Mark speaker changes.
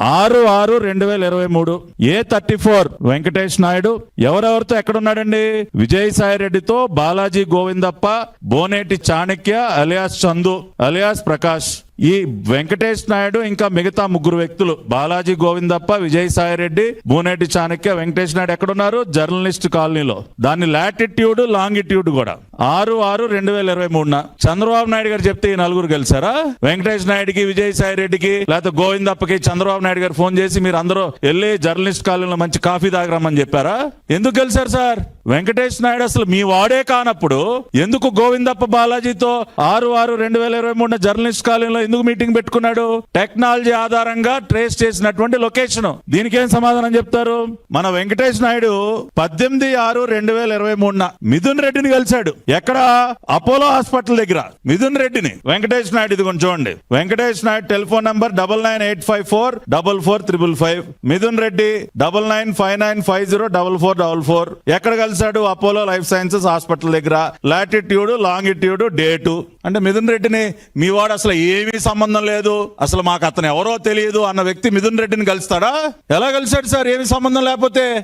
Speaker 1: ఆరు ఆరు రెండు వేల ఇరవై మూడు. A thirty four Venkatesh Naidu ఎవరెవరితో ఎక్కడున్నాడండి? విజయసాయి రెడ్డితో బాలాజీ గోవిందప్ప బోనేటి చాణక్య అలియాస్ చందు అలియాస్ ప్రకాష్. ఈ వెంకటేష్ నాయుడు ఇంకా మిగతా ముగ్గురు వ్యక్తులు బాలాజీ గోవిందప్ప విజయసాయిరెడ్డి బూనేటి చాణక్య వెంకటేష్ నాయుడు ఎక్కడున్నారు? జర్నలిస్ట్ కాలనీలో. దాని లాటిట్యూడ్ లాంగిట్యూడ్ కూడా. ఆరు ఆరు రెండు వేల ఇరవై మూడున. చంద్రబాబు నాయుడు గారు చెప్తే ఈ నలుగురు గెలిచారా? వెంకటేష్ నాయుడుకి విజయసాయి రెడ్డికి లేకపోతే గోవిందప్పకి చంద్రబాబు నాయుడు గారు ఫోన్ చేసి మీరు అందరూ వెళ్ళి జర్నలిస్ట్ కాలనీలో మంచి కాఫీ తాగరమ్మని చెప్పారా? ఎందుకు గెలిచారు సార్? వెంకటేష్ నాయుడు అసలు మీ వాడే కానప్పుడు ఎందుకు గోవిందప్ప బాలాజీతో ఆరు ఆరు రెండు వేల ఇరవై మూడున జర్నలిస్ట్ కాలనీలో ఎందుకు మీటింగ్ పెట్టుకున్నాడు? టెక్నాలజీ ఆధారంగా ట్రేస్ చేసినటువంటి లొకేషన్. దీనికేం సమాధానం చెప్తారు? మన వెంకటేష్ నాయుడు పద్దెనిమిది ఆరు రెండు వేల ఇరవై మూడున మిథున్ రెడ్డిని కలిశాడు. ఎక్కడ? అపోలో హాస్పిటల్ దగ్గర. మిథున్ రెడ్డిని. వెంకటేష్ నాయుడు ఇది కొంచెం చూడండి. Venkatesh Naidu telephone number double nine eight five four double four triple five. Mithun Reddy double nine five nine five zero double four double four. ఎక్కడ కలిసి కలిశాడు అపోలో లైఫ్ సైన్సెస్ హాస్పిటల్ దగ్గర latitude longitude date. అంటే మిథున్ రెడ్డిని మీ వాడు అసలు ఏమీ సంబంధం లేదు. అసలు మాకు అతను ఎవరో తెలియదు అన్న వ్యక్తి మిథున్ రెడ్డిని కలుస్తాడా? ఎలా కలిశాడు సార్? ఏమి సంబంధం లేకపోతే?